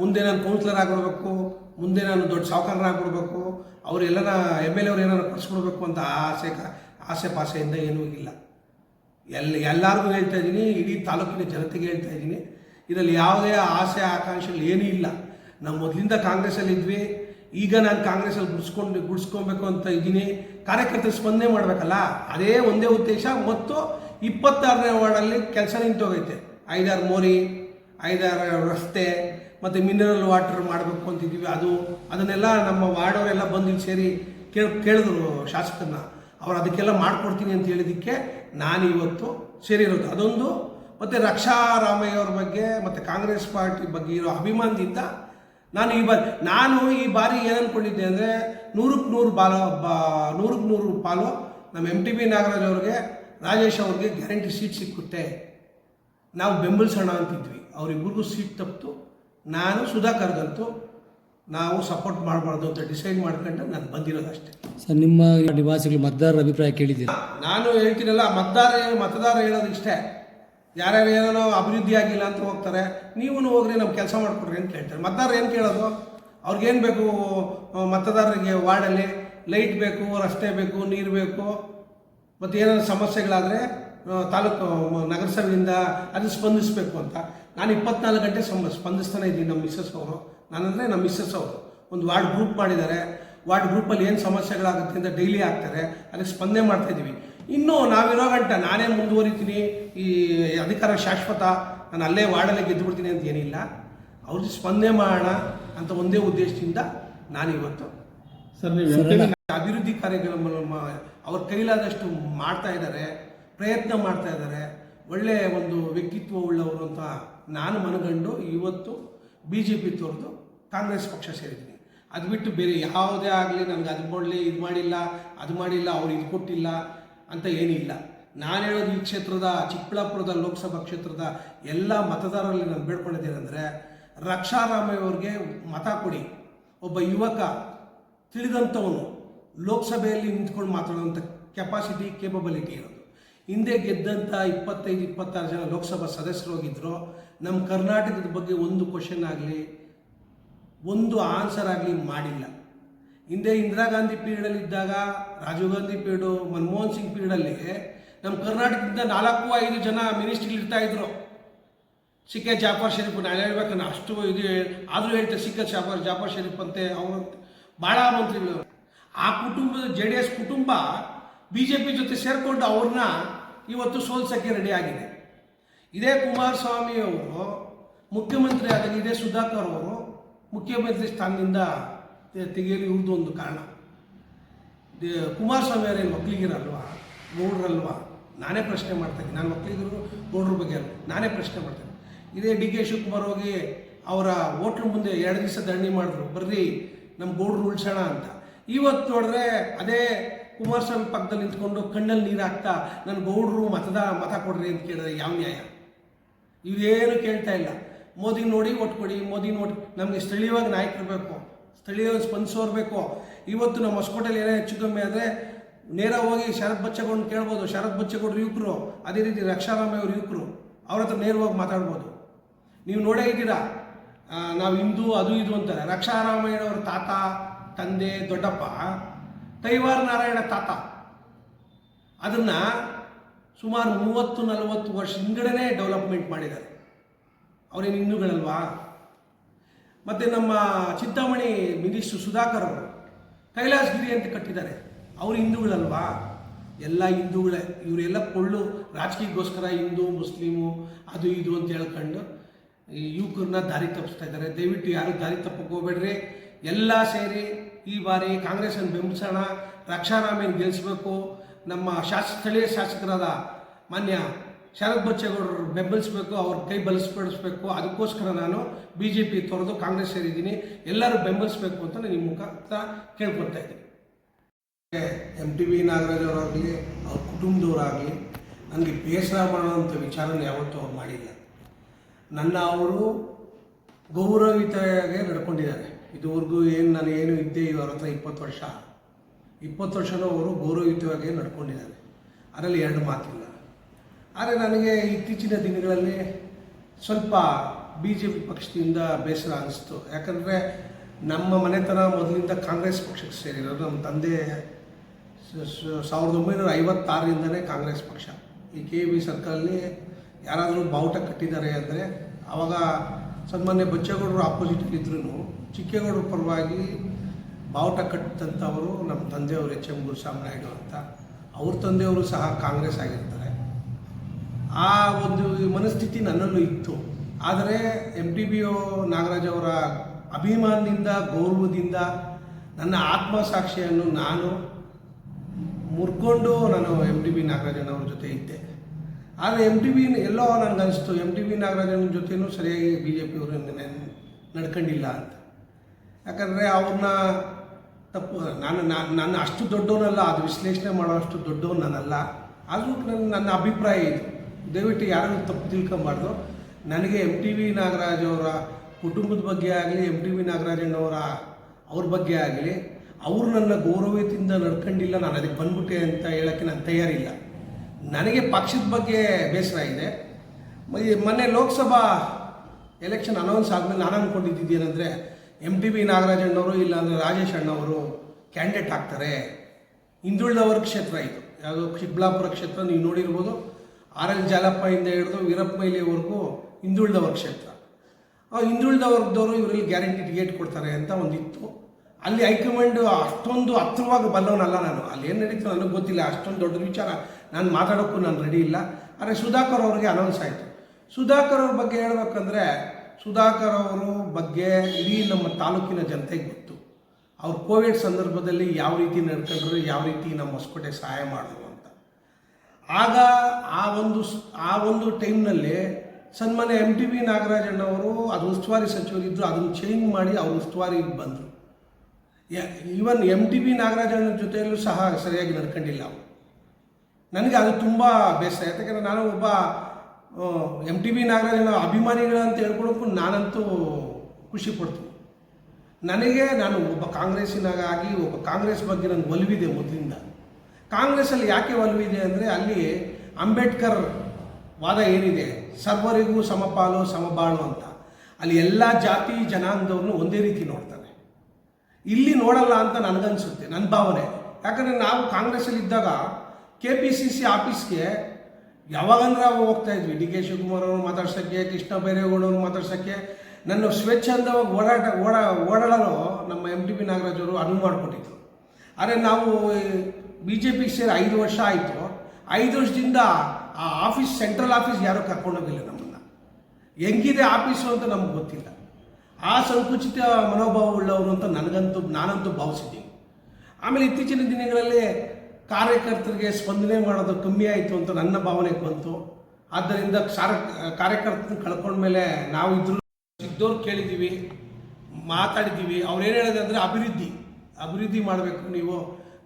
ಮುಂದೆ ನಾನು ಕೌನ್ಸಿಲರ್ ಆಗಿಬಿಡ್ಬೇಕು, ಮುಂದೆ ನಾನು ದೊಡ್ಡ ಸಾಹುಕಾರರಾಗ್ಬಿಡ್ಬೇಕು ಅವರೆಲ್ಲರ ಎಂ ಎಲ್ ಎವ್ರು ಏನಾರು ಕೊಡಿಸ್ಬಿಡ್ಬೇಕು ಅಂತ ಆಸೆ ಆಸೆ ಪಾಸೆಯಿಂದ ಏನೂ ಇಲ್ಲ. ಎಲ್ಲ, ಎಲ್ಲರಿಗೂ ಹೇಳ್ತಾ ಇದ್ದೀನಿ, ಇಡೀ ತಾಲೂಕಿನ ಜನತೆಗೆ ಹೇಳ್ತಾ ಇದ್ದೀನಿ. ಇದರಲ್ಲಿ ಯಾವುದೇ ಆಸೆ, ಆಕಾಂಕ್ಷೆಗಳು ಏನೂ ಇಲ್ಲ. ನಾವು ಮೊದಲಿಂದ ಕಾಂಗ್ರೆಸ್ಸಲ್ಲಿ ಇದ್ವಿ, ಈಗ ನಾನು ಕಾಂಗ್ರೆಸ್ಸಲ್ಲಿ ಗುಡ್ಸ್ಕೊಂಡು, ಗುಡ್ಸ್ಕೊಬೇಕು ಅಂತ ಇದ್ದೀನಿ. ಕಾರ್ಯಕರ್ತರ ಸ್ಪಂದನೆ ಮಾಡಬೇಕಲ್ಲ, ಅದೇ ಒಂದೇ ಉದ್ದೇಶ, ಮತ್ತು ಇಪ್ಪತ್ತಾರನೇ ವಾರ್ಡಲ್ಲಿ ಕೆಲಸ ನಿಂತೋಗೈತೆ. ಐದಾರು ಮೋರಿ, ಐದಾರು ರಸ್ತೆ ಮತ್ತು ಮಿನರಲ್ ವಾಟರ್ ಮಾಡಬೇಕು ಅಂತಿದ್ದೀವಿ ಅದು, ಅದನ್ನೆಲ್ಲ ನಮ್ಮ ವಾರ್ಡವರೆಲ್ಲ ಬಂದು ಸೇರಿ ಕೇಳಿ, ಕೇಳಿದ್ರು ಶಾಸಕರನ್ನ. ಅವ್ರು ಅದಕ್ಕೆಲ್ಲ ಮಾಡ್ಕೊಡ್ತೀನಿ ಅಂತ ಹೇಳಿದ್ದಕ್ಕೆ ನಾನು ಇವತ್ತು ಸೇರಿರೋದು. ಅದೊಂದು, ಮತ್ತು ರಕ್ಷಾ ರಾಮಯ್ಯ ಅವ್ರ ಬಗ್ಗೆ, ಮತ್ತು ಕಾಂಗ್ರೆಸ್ ಪಾರ್ಟಿ ಬಗ್ಗೆ ಇರೋ ಅಭಿಮಾನದಿಂದ ನಾನು ಈ ಬಾರಿ, ನಾನು ಈ ಬಾರಿ ಏನು ಅಂದ್ಕೊಂಡಿದ್ದೆ ಅಂದರೆ ನೂರಕ್ಕೆ ನೂರು ಬಾಲ, ಬಾ, ನೂರಕ್ಕೆ ನೂರು ಪಾಲು ನಮ್ಮ ಎಂ ಟಿ ಬಿ ನಾಗರಾಜ್ ಅವ್ರಿಗೆ, ರಾಜೇಶ್ ಅವ್ರಿಗೆ ಗ್ಯಾರಂಟಿ ಸೀಟ್ ಸಿಕ್ಕುತ್ತೆ. ನಾವು ಬೆಂಬಲಿಸೋಣ ಅಂತಿದ್ವಿ. ಅವರಿಬ್ಬರಿಗೂ ಸೀಟ್ ತಪ್ಪಿತು. ನಾನು ಸುಧಾಕರ್ಗಂತೂ ನಾವು ಸಪೋರ್ಟ್ ಮಾಡಬಾರ್ದು ಅಂತ ಡಿಸೈಡ್ ಮಾಡ್ಕೊಂಡು ನಾನು ಬಂದಿರೋದಷ್ಟೇ ಸರ್ ನಿಮ್ಮ ನಿವಾಸಿಗಳು ಮತದಾರರ ಅಭಿಪ್ರಾಯ ಕೇಳಿದ್ದೀರಾ? ನಾನು ಹೇಳ್ತೀನಲ್ಲ ಮತದಾರ ಮತದಾರ ಹೇಳೋದು ಇಷ್ಟೇ. ಯಾರ್ಯಾರು ಏನೋ ಅಭಿವೃದ್ಧಿ ಆಗಿಲ್ಲ ಅಂತ ಹೋಗ್ತಾರೆ ನೀವು ಹೋಗ್ರಿ ನಮ್ಮ ಕೆಲಸ ಮಾಡಿಕೊಡ್ರಿ ಅಂತ ಹೇಳ್ತಾರೆ. ಮತದಾರ ಏನು ಕೇಳೋದು? ಅವ್ರಿಗೇನು ಬೇಕು ಮತದಾರರಿಗೆ ವಾರ್ಡಲ್ಲಿ ಲೈಟ್ ಬೇಕು ರಸ್ತೆ ಬೇಕು ನೀರು ಬೇಕು ಮತ್ತು ಏನಾದ್ರು ಸಮಸ್ಯೆಗಳಾದರೆ ತಾಲೂಕು ನಗರಸಭೆಯಿಂದ ಅದು ಸ್ಪಂದಿಸಬೇಕು ಅಂತ. ನಾನು ಇಪ್ಪತ್ನಾಲ್ಕು ಗಂಟೆ ಸಮ ಸ್ಪಂದಿಸ್ತಾನೆ ಇದ್ದೀನಿ ನಮ್ಮ ಮಿಸ್ಸಸ್ ಅವರು. ನಾನಂದರೆ ನಮ್ಮ ಮಿಸ್ಸಸ್ ಅವರು. ಒಂದು ವಾರ್ಡ್ ಗ್ರೂಪ್ ಮಾಡಿದ್ದಾರೆ. ವಾರ್ಡ್ ಗ್ರೂಪಲ್ಲಿ ಏನು ಸಮಸ್ಯೆಗಳಾಗುತ್ತೆ ಅಂತ ಡೈಲಿ ಆಗ್ತಾರೆ. ಅದಕ್ಕೆ ಸ್ಪಂದನೆ ಮಾಡ್ತಾ ಇದ್ದೀವಿ. ಇನ್ನೂ ನಾವಿರೋ ಗಂಟ ನಾನೇ ಮುಂದುವರಿತೀನಿ. ಈ ಅಧಿಕಾರ ಶಾಶ್ವತ. ನಾನು ಅಲ್ಲೇ ವಾರ್ಡಲ್ಲೇ ಗೆದ್ದು ಬಿಡ್ತೀನಿ ಅಂತ ಏನಿಲ್ಲ. ಅವ್ರಿಗೆ ಸ್ಪಂದನೆ ಮಾಡೋಣ ಅಂತ ಒಂದೇ ಉದ್ದೇಶದಿಂದ ನಾನಿವತ್ತು ಸರ್ ನೀವು ಅಭಿವೃದ್ಧಿ ಕಾರ್ಯಗಳ ಅವ್ರ ಕೈಲಾದಷ್ಟು ಮಾಡ್ತಾ ಇದ್ದಾರೆ. ಪ್ರಯತ್ನ ಮಾಡ್ತಾ ಇದ್ದಾರೆ. ಒಳ್ಳೆಯ ಒಂದು ವ್ಯಕ್ತಿತ್ವ ಉಳ್ಳವರು ಅಂತ ನಾನು ಮನಗಂಡು ಇವತ್ತು ಬಿ ಜೆ ಪಿ ತೋರಿದು ಕಾಂಗ್ರೆಸ್ ಪಕ್ಷ ಸೇರಿದ್ದೀನಿ. ಅದು ಬಿಟ್ಟು ಬೇರೆ ಯಾವುದೇ ಆಗಲಿ ನನಗೆ ಅದು ಮಾಡಲಿ ಇದು ಮಾಡಿಲ್ಲ, ಅದು ಮಾಡಿಲ್ಲ, ಅವ್ರು ಇದು ಕೊಟ್ಟಿಲ್ಲ ಅಂತ ಏನಿಲ್ಲ. ನಾನು ಹೇಳೋದು ಈ ಕ್ಷೇತ್ರದ, ಚಿಕ್ಕಬಳ್ಳಾಪುರದ ಲೋಕಸಭಾ ಕ್ಷೇತ್ರದ ಎಲ್ಲ ಮತದಾರರಲ್ಲಿ ನಾನು ಬೇಡ್ಕೊಂಡಿದ್ದೇನೆಂದರೆ ರಕ್ಷಾರಾಮಯ್ಯವ್ರಿಗೆ ಮತ ಕೊಡಿ. ಒಬ್ಬ ಯುವಕ ತಿಳಿದಂಥವನು ಲೋಕಸಭೆಯಲ್ಲಿ ನಿಂತ್ಕೊಂಡು ಮಾತಾಡುವಂಥ ಕೆಪಾಸಿಟಿ ಕೇಪಬಿಲಿಟಿ ಇರೋದು. ಹಿಂದೆ ಗೆದ್ದಂಥ ಇಪ್ಪತ್ತೈದು, ಇಪ್ಪತ್ತಾರು ಜನ ಲೋಕಸಭಾ ಸದಸ್ಯರು ಹೋಗಿದ್ರು. ನಮ್ಮ ಕರ್ನಾಟಕದ ಬಗ್ಗೆ ಒಂದು ಕ್ವಶನ್ ಆಗಲಿ, ಒಂದು ಆನ್ಸರ್ ಆಗಲಿ ಮಾಡಿಲ್ಲ. ಹಿಂದೆ ಇಂದಿರಾ ಗಾಂಧಿ ಪೀರಿಯಡಲ್ಲಿ ಇದ್ದಾಗ, ರಾಜೀವ್ ಗಾಂಧಿ ಪೀರಿಯಡು, ಮನಮೋಹನ್ ಸಿಂಗ್ ಪೀರಿಯಡಲ್ಲಿ ನಮ್ಮ ಕರ್ನಾಟಕದಿಂದ ನಾಲ್ಕು, ಐದು ಜನ ಮಿನಿಸ್ಟ್ರಿಗಳು ಇರ್ತಾ ಇದ್ರು. ಸಿಕ್ಕೆ ಜಾಫರ್ ಶರೀಫ್, ನಾನು ಹೇಳ್ಬೇಕು ನಾನು ಅಷ್ಟು ಇದು ಆದರೂ ಹೇಳ್ತಾರೆ ಸಿಕ್ಕ ಜಾಫರ್ ಜಾಫರ್ ಶರೀಫ್ ಅಂತೆ, ಅವರು ಭಾಳ ಮಂತ್ರಿಗಳು. ಆ ಕುಟುಂಬದ ಜೆ ಡಿ ಎಸ್ ಕುಟುಂಬ ಬಿ ಜೆ ಪಿ ಜೊತೆ ಸೇರಿಕೊಂಡು ಅವ್ರನ್ನ ಇವತ್ತು ಸೋಲ್ಸೋಕ್ಕೆ ರೆಡಿ ಆಗಿದೆ. ಇದೇ ಕುಮಾರಸ್ವಾಮಿ ಅವರು, ಮುಖ್ಯಮಂತ್ರಿ ಆದಾಗ ಇದೇ ಸುಧಾಕರ್ ಅವರು, ಮುಖ್ಯಮಂತ್ರಿ ಸ್ಥಾನದಿಂದ ತೆಗೆಯಲು ಇವ್ರದ್ದು ಒಂದು ಕಾರಣ. ಕುಮಾರಸ್ವಾಮಿ ಅವರೇನು ಮಕ್ಕಳಿಗಿರಲ್ವಾ ಗೌಡ್ರಲ್ವಾ ನಾನೇ ಪ್ರಶ್ನೆ ಮಾಡ್ತೀನಿ ನಾನು ಮಕ್ಕಳಿಗಿರು ಗೌಡ್ರ ಬಗ್ಗೆ ನಾನೇ ಪ್ರಶ್ನೆ ಮಾಡ್ತೀನಿ ಇದೇ ಡಿ ಕೆ ಶಿವಕುಮಾರ್ ಹೋಗಿ ಅವರ ಹೋಟ್ಲ್ ಮುಂದೆ ಎರಡು ದಿವಸ ಧರಣಿ ಮಾಡಿದ್ರು. ಬರ್ರಿ ನಮ್ಮ ಗೌಡ್ರು ಉಳ್ಸೋಣ ಅಂತ. ಇವತ್ತು ನೋಡಿದ್ರೆ ಅದೇ ಕುಮಾರಸ್ವಾಮಿ ಪಕ್ಕದಲ್ಲಿ ನಿಂತ್ಕೊಂಡು ಕಣ್ಣಲ್ಲಿ ನೀರು ಹಾಕ್ತಾ ನನ್ನ ಗೌಡರು ಮತದ ಮತ ಕೊಡ್ರಿ ಅಂತ ಕೇಳಿದ್ರೆ ಯಾವ ನ್ಯಾಯ? ಇವೇನು ಕೇಳ್ತಾ ಇಲ್ಲ. ಮೋದಿ ನೋಡಿ ಒಟ್ಟು ಕೊಡಿ, ಮೋದಿ ನೋಡಿ, ನಮಗೆ ಸ್ಥಳೀಯವಾಗಿ ನಾಯಕರು ಬೇಕು ಸ್ಥಳೀಯವಾಗಿ ಸ್ಪಂದಿಸೋರು ಬೇಕು. ಇವತ್ತು ನಮ್ಮ ಹೊಸಕೋಟೆಯಲ್ಲಿ ಏನೇ ಹೆಚ್ಚು ಕಮ್ಮಿ ಆದರೆ ನೇರ ಹೋಗಿ ಶರತ್ ಬಚ್ಚೇಗೌಡನ ಕೇಳ್ಬೋದು. ಶರತ್ ಬಚ್ಚೇಗೌಡರು ಯುವಕರು, ಅದೇ ರೀತಿ ರಕ್ಷಾರಾಮಯ್ಯ ಅವರು ಯುವಕರು, ಅವ್ರ ಹತ್ರ ನೇರವಾಗಿ ಮಾತಾಡ್ಬೋದು. ನೀವು ನೋಡೇ ಇದ್ದೀರಾ? ನಾವು ಹಿಂದೂ, ಅದು ಇದು ಅಂತಾರೆ. ರಕ್ಷಾರಾಮಯ್ಯನವ್ರ ತಾತ, ತಂದೆ, ದೊಡ್ಡಪ್ಪ ಕೈವಾರ ನಾರಾಯಣ ತಾತ. ಅದನ್ನು ಸುಮಾರು ಮೂವತ್ತು, ನಲವತ್ತು ವರ್ಷ ಹಿಂಗಡೆನೇ ಡೆವಲಪ್ಮೆಂಟ್ ಮಾಡಿದ್ದಾರೆ. ಅವರೇನು ಹಿಂದೂಗಳಲ್ವಾ? ಮತ್ತು ನಮ್ಮ ಚಿಂತಾಮಣಿ ಮಿನಿಸ್ಟ್ರು ಸುಧಾಕರ್ ಅವರು ಕೈಲಾಸಗಿರಿ ಅಂತ ಕಟ್ಟಿದ್ದಾರೆ. ಅವರು ಹಿಂದೂಗಳಲ್ವಾ? ಎಲ್ಲ ಹಿಂದೂಗಳೇ. ಇವರೆಲ್ಲ ಕೊಳ್ಳು ರಾಜಕೀಯಕ್ಕೋಸ್ಕರ ಹಿಂದೂ, ಮುಸ್ಲಿಮು, ಅದು ಇದು ಅಂತ ಹೇಳ್ಕೊಂಡು ಯುವಕರನ್ನ ದಾರಿ ತಪ್ಪಿಸ್ತಾ ಇದ್ದಾರೆ. ದಯವಿಟ್ಟು ಯಾರು ದಾರಿ ತಪ್ಪಕ್ಕೆ ಹೋಗ್ಬೇಡ್ರಿ. ಎಲ್ಲ ಸೇರಿ ಈ ಬಾರಿ ಕಾಂಗ್ರೆಸ್ಸನ್ನು ಬೆಂಬಲಿಸೋಣ. ರಕ್ಷಾರಾಮೆಯನ್ನು ಗೆಲ್ಲಿಸಬೇಕು. ನಮ್ಮ ಶಾಸ ಸ್ಥಳೀಯ ಶಾಸಕರಾದ ಮಾನ್ಯ ಶರತ್ ಬಚ್ಚೇಗೌಡರು ಬೆಂಬಲಿಸಬೇಕು, ಅವ್ರ ಕೈ ಬಲಿಸ್ಪಡಿಸ್ಬೇಕು. ಅದಕ್ಕೋಸ್ಕರ ನಾನು ಬಿ ಜೆ ಪಿ ತೊರೆದು ಕಾಂಗ್ರೆಸ್ ಸೇರಿದ್ದೀನಿ. ಎಲ್ಲರೂ ಬೆಂಬಲಿಸಬೇಕು ಅಂತ ನಾನು ನಿಮ್ಮ ಮುಖಾಂತರ ಕೇಳ್ಕೊಳ್ತಾ ಇದ್ದೀನಿ. ಎಂ ಟಿ ವಿ ನಾಗರಾಜ್ ಅವರಾಗಲಿ, ಅವ್ರ ಕುಟುಂಬದವರಾಗಲಿ ನನಗೆ ಬೇಸರ ಮಾಡುವಂಥ ವಿಚಾರನ ಯಾವತ್ತೂ ಅವ್ರು ಮಾಡಿಲ್ಲ. ನನ್ನ ಅವರು ಗೌರವಿತಾಗೆ ನಡ್ಕೊಂಡಿದ್ದಾರೆ. ಇದುವರೆಗೂ ಏನು ನಾನು ಏನು ಇದ್ದೆ ಇವ್ರ ಹತ್ರ ಇಪ್ಪತ್ತು ವರ್ಷ? ಇಪ್ಪತ್ತು ವರ್ಷನೂ ಅವರು ಗೌರವಯುತವಾಗಿ ನಡ್ಕೊಂಡಿದ್ದಾರೆ. ಅದರಲ್ಲಿ ಎರಡು ಮಾತಿಲ್ಲ. ಆದರೆ ನನಗೆ ಇತ್ತೀಚಿನ ದಿನಗಳಲ್ಲಿ ಸ್ವಲ್ಪ ಬಿ ಜೆ ಪಿ ಪಕ್ಷದಿಂದ ಬೇಸರ ಅನಿಸ್ತು. ಯಾಕಂದರೆ ನಮ್ಮ ಮನೆತನ ಮೊದಲಿಂದ ಕಾಂಗ್ರೆಸ್ ಪಕ್ಷಕ್ಕೆ ಸೇರಿರೋದು. ನಮ್ಮ ತಂದೆ ಸಾವಿರದ ಒಂಬೈನೂರ ಐವತ್ತಾರರಿಂದನೇ ಕಾಂಗ್ರೆಸ್ ಪಕ್ಷ. ಈ ಕೆ ಬಿ ಸರ್ಕಲಲ್ಲಿ ಯಾರಾದರೂ ಬಾವುಟ ಕಟ್ಟಿದ್ದಾರೆ ಅಂದರೆ ಆವಾಗ ಸನ್ಮಾನ್ಯ ಬಚ್ಚೇಗೌಡರು ಆಪೋಸಿಟ್ ಇದ್ರೂ ಚಿಕ್ಕೇಗೌಡರ ಪರವಾಗಿ ಬಾವುಟ ಕಟ್ಟಿದಂಥವರು ನಮ್ಮ ತಂದೆಯವರು ಎಚ್ ಎಂ ಗುರುಸ್ವಾಮಿ ಅಂತ. ಅವ್ರ ತಂದೆಯವರು ಸಹ ಕಾಂಗ್ರೆಸ್ ಆಗಿರ್ತಾರೆ. ಆ ಒಂದು ಮನಸ್ಥಿತಿ ನನ್ನಲ್ಲೂ ಇತ್ತು. ಆದರೆ ಎಂ ಟಿ ಬಿ ಒ ನಾಗರಾಜ್ ಅವರ ಅಭಿಮಾನದಿಂದ, ಗೌರವದಿಂದ, ನನ್ನ ಆತ್ಮಸಾಕ್ಷಿಯನ್ನು ನಾನು ಮುರ್ಕೊಂಡು ನಾನು ಎಂ ಟಿ ಬಿ ನಾಗರಾಜನವ್ರ ಜೊತೆ ಇದ್ದೆ. ಆದರೆ ಎಂ ಟಿ ಬಿ ಎಲ್ಲೋ ನನಗನ್ನಿಸ್ತು ಎಂ ಟಿ ಬಿ ನಾಗರಾಜನ ಜೊತೆನೂ ಸರಿಯಾಗಿ ಬಿ ಜೆ ಪಿಯವರು ನಡ್ಕೊಂಡಿಲ್ಲ ಅಂತ. ಯಾಕಂದರೆ ಅವ್ರನ್ನ ತಪ್ಪು, ನಾನು ನಾನು ಅಷ್ಟು ದೊಡ್ಡವನಲ್ಲ, ಅದು ವಿಶ್ಲೇಷಣೆ ಮಾಡೋ ಅಷ್ಟು ದೊಡ್ಡವನು ನಾನಲ್ಲ. ಆದರೂ ನನ್ನ ನನ್ನ ಅಭಿಪ್ರಾಯ ಇದು. ದಯವಿಟ್ಟು ಯಾರು ತಪ್ಪು ತಿಳ್ಕೊಂಬಾರ್ದು. ನನಗೆ ಎಂ ಟಿ ವಿ ನಾಗರಾಜ್ ಅವರ ಕುಟುಂಬದ ಬಗ್ಗೆ ಆಗಲಿ ಎಂ ಟಿ ವಿ ನಾಗರಾಜಣ್ಣವರ ಅವ್ರ ಬಗ್ಗೆ ಆಗಲಿ, ಅವರು ನನ್ನ ಗೌರವದಿಂದ ನಡ್ಕೊಂಡಿಲ್ಲ, ನಾನು ಅದಕ್ಕೆ ಬಂದ್ಬಿಟ್ಟೆ ಅಂತ ಹೇಳೋಕ್ಕೆ ನಾನು ತಯಾರಿಲ್ಲ. ನನಗೆ ಪಕ್ಷದ ಬಗ್ಗೆ ಬೇಸರ ಇದೆ. ಮೊನ್ನೆ ಲೋಕಸಭಾ ಎಲೆಕ್ಷನ್ ಅನೌನ್ಸ್ ಆದಮೇಲೆ ನಾನು ಅಂದ್ಕೊಂಡಿದ್ದೇನೆಂದರೆ ಎಂ ಟಿ ಬಿ ನಾಗರಾಜ್ ಅಣ್ಣವರು, ಇಲ್ಲಾಂದರೆ ರಾಜೇಶ್ ಅಣ್ಣವರು ಕ್ಯಾಂಡಿಡೇಟ್ ಆಗ್ತಾರೆ. ಹಿಂದುಳಿದವರ ಕ್ಷೇತ್ರ ಇದು. ಯಾವುದೋ ಚಿಕ್ಕಬಳ್ಳಾಪುರ ಕ್ಷೇತ್ರ ನೀವು ನೋಡಿರ್ಬೋದು. ಆರ್ ಎಲ್ ಜಾಲಪ್ಪ ಇಂದ ಹಿಡಿದು ವೀರಪ್ಪ ಮೈಲಿವರೆಗೂ ಹಿಂದುಳಿದವರ ಕ್ಷೇತ್ರ. ಆ ಹಿಂದುಳಿದ ವರ್ಗದವರು ಇವರಲ್ಲಿ ಗ್ಯಾರಂಟಿ ಟಿಕೆಟ್ ಕೊಡ್ತಾರೆ ಅಂತ ಒಂದಿತ್ತು. ಅಲ್ಲಿ ಹೈಕಮಾಂಡ್ ಅಷ್ಟೊಂದು ಹತ್ರವಾಗಿ ಬಲ್ಲವನಲ್ಲ ನಾನು. ಅಲ್ಲಿ ಏನು ನಡೀತು ನನಗೆ ಗೊತ್ತಿಲ್ಲ. ಅಷ್ಟೊಂದು ದೊಡ್ಡ ವಿಚಾರ. ನಾನು ಮಾತಾಡೋಕ್ಕೂ ನಾನು ರೆಡಿ ಇಲ್ಲ. ಆದರೆ ಸುಧಾಕರ್ ಅವ್ರಿಗೆ ಅನೌನ್ಸ್ ಆಯಿತು. ಸುಧಾಕರ್ ಅವ್ರ ಬಗ್ಗೆ ಹೇಳ್ಬೇಕಂದ್ರೆ ಸುಧಾಕರ್ ಅವರು ಬಗ್ಗೆ ಇಡೀ ನಮ್ಮ ತಾಲೂಕಿನ ಜನತೆಗೆ ಗೊತ್ತು. ಅವ್ರು ಕೋವಿಡ್ ಸಂದರ್ಭದಲ್ಲಿ ಯಾವ ರೀತಿ ನಡ್ಕೊಂಡ್ರು, ಯಾವ ರೀತಿ ನಮ್ಮ ಹೊಸಕೋಟೆ ಸಹಾಯ ಮಾಡಿದ್ರು ಅಂತ. ಆಗ ಆ ಒಂದು ಆ ಒಂದು ಟೈಮ್ನಲ್ಲಿ ಸನ್ಮಾನ್ಯ ಎಂ ಟಿ ಬಿ ನಾಗರಾಜಣ್ಣವರು ಅದು ಉಸ್ತುವಾರಿ ಸಚಿವರಿದ್ದರು ಅದನ್ನು ಚೇಂಜ್ ಮಾಡಿ ಅವ್ರು ಉಸ್ತುವಾರಿಗೆ ಬಂದರು. ಈವನ್ ಎಂ ಟಿ ಬಿ ನಾಗರಾಜಣ್ಣ ಜೊತೆಯಲ್ಲೂ ಸಹ ಸರಿಯಾಗಿ ನಡ್ಕೊಂಡಿಲ್ಲ ಅವರು. ನನಗೆ ಅದು ತುಂಬ ಬೇಸರ, ಯಾಕಂದರೆ ನಾನು ಒಬ್ಬ ಎಂ ಟಿ ಬಿ ಅಭಿಮಾನಿಗಳು ಅಂತ ಹೇಳ್ಕೊಳಕ್ಕೂ ನಾನಂತೂ ಖುಷಿ ಪಡ್ತೀನಿ. ನನಗೆ ನಾನು ಒಬ್ಬ ಕಾಂಗ್ರೆಸ್ಸಿನಾಗಿ ಒಬ್ಬ ಕಾಂಗ್ರೆಸ್ ಬಗ್ಗೆ ನನಗೆ ಒಲವಿದೆ ಮೊದಲಿಂದ. ಕಾಂಗ್ರೆಸ್ಸಲ್ಲಿ ಯಾಕೆ ಒಲವಿದೆ ಅಂದರೆ ಅಲ್ಲಿ ಅಂಬೇಡ್ಕರ್ ವಾದ ಏನಿದೆ? ಸರ್ವರಿಗೂ ಸಮಪಾಲು, ಸಮಬಾಳು ಅಂತ. ಅಲ್ಲಿ ಎಲ್ಲ ಜಾತಿ ಜನಾಂಗದವ್ರನ್ನೂ ಒಂದೇ ರೀತಿ ನೋಡ್ತಾರೆ. ಇಲ್ಲಿ ನೋಡಲ್ಲ ಅಂತ ನನಗನ್ಸುತ್ತೆ ನನ್ನ ಭಾವನೆ. ಯಾಕಂದರೆ ನಾವು ಕಾಂಗ್ರೆಸ್ಸಲ್ಲಿ ಇದ್ದಾಗ ಕೆ ಪಿ ಸಿ ಸಿ ಆಫೀಸ್ಗೆ ಯಾವಾಗಂದ್ರೆ ಹೋಗ್ತಾ ಇದ್ವಿ. ಡಿ ಕೆ ಶಿವಕುಮಾರ್ ಅವರು ಮಾತಾಡ್ಸೋಕ್ಕೆ, ಕೃಷ್ಣ ಬೈರೇಗೌಡವ್ರು ಮಾತಾಡ್ಸೋಕ್ಕೆ. ನನ್ನ ಸ್ವೇಚ್ಛಂದವಾಗಿ ಓಡಾಟ ಓಡಾ ಓಡಾಡಲು ನಮ್ಮ ಎಂ ಟಿ ಪಿ ನಾಗರಾಜ್ ಅವರು ಅನುವು ಮಾಡಿಕೊಟ್ಟಿದ್ರು. ಆದರೆ ನಾವು ಬಿ ಜೆ ಪಿಗೆ ಸೇರಿ ಐದು ವರ್ಷ ಆಯಿತು. ಐದು ವರ್ಷದಿಂದ ಆ ಆಫೀಸ್, ಸೆಂಟ್ರಲ್ ಆಫೀಸ್ ಯಾರೂ ಕರ್ಕೊಂಡೋಗಿಲ್ಲ ನಮ್ಮನ್ನು. ಹೆಂಗಿದೆ ಆಫೀಸು ಅಂತ ನಮ್ಗೆ ಗೊತ್ತಿಲ್ಲ. ಆ ಸಂಕುಚಿತ ಮನೋಭಾವ ಉಳ್ಳವರು ಅಂತ ನನಗಂತೂ, ನಾನಂತೂ ಭಾವಿಸಿದ್ದೀನಿ. ಆಮೇಲೆ ಇತ್ತೀಚಿನ ದಿನಗಳಲ್ಲಿ ಕಾರ್ಯಕರ್ತರಿಗೆ ಸ್ಪಂದನೆ ಮಾಡೋದು ಕಮ್ಮಿ ಆಯಿತು ಅಂತ ನನ್ನ ಭಾವನೆ ಬಂತು. ಆದ್ದರಿಂದ ಸಾರ ಕಾರ್ಯಕರ್ತನ ಕಳ್ಕೊಂಡ್ಮೇಲೆ ನಾವು ಇದ್ರು ಸಿಗ್ದವ್ರು ಕೇಳಿದ್ದೀವಿ ಮಾತಾಡಿದ್ದೀವಿ ಅವ್ರು ಏನು ಹೇಳಿದೆ ಅಂದರೆ ಅಭಿವೃದ್ಧಿ. ಅಭಿವೃದ್ಧಿ ಮಾಡಬೇಕು ನೀವು.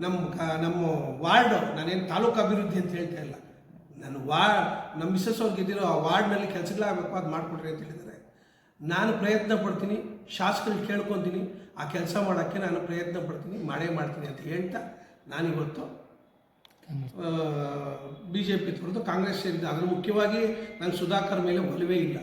ನಮ್ಮ ನಮ್ಮ ವಾರ್ಡು, ನಾನೇನು ತಾಲೂಕು ಅಭಿವೃದ್ಧಿ ಅಂತ ಹೇಳ್ತಾ ಇಲ್ಲ. ನಾನು ವಾರ್ಡ್ ನಮ್ಮ ಮಿಸ್ಸಸ್ ಅವ್ರಿಗೆ ಇದ್ದಿರೋ ಆ ವಾರ್ಡ್ನಲ್ಲಿ ಕೆಲಸಗಳಾಗಬೇಕು ಅದು ಮಾಡಿಕೊಡ್ರಿ ಅಂತ ಹೇಳಿದರೆ ನಾನು ಪ್ರಯತ್ನ ಪಡ್ತೀನಿ, ಶಾಸಕರಿಗೆ ಕೇಳ್ಕೊತೀನಿ, ಆ ಕೆಲಸ ಮಾಡೋಕ್ಕೆ ನಾನು ಪ್ರಯತ್ನ ಪಡ್ತೀನಿ, ಮಾಡೇ ಮಾಡ್ತೀನಿ ಅಂತ ಹೇಳ್ತಾ ನಾನಿವತ್ತು ಬಿ ಜೆ ಪಿ ಕಾಂಗ್ರೆಸ್ ಸೇರಿದ್ದೆ ಆದರೆ ಮುಖ್ಯವಾಗಿ ನಾನು ಸುಧಾಕರ್ ಮೇಲೆ ಒಲವೇ ಇಲ್ಲ.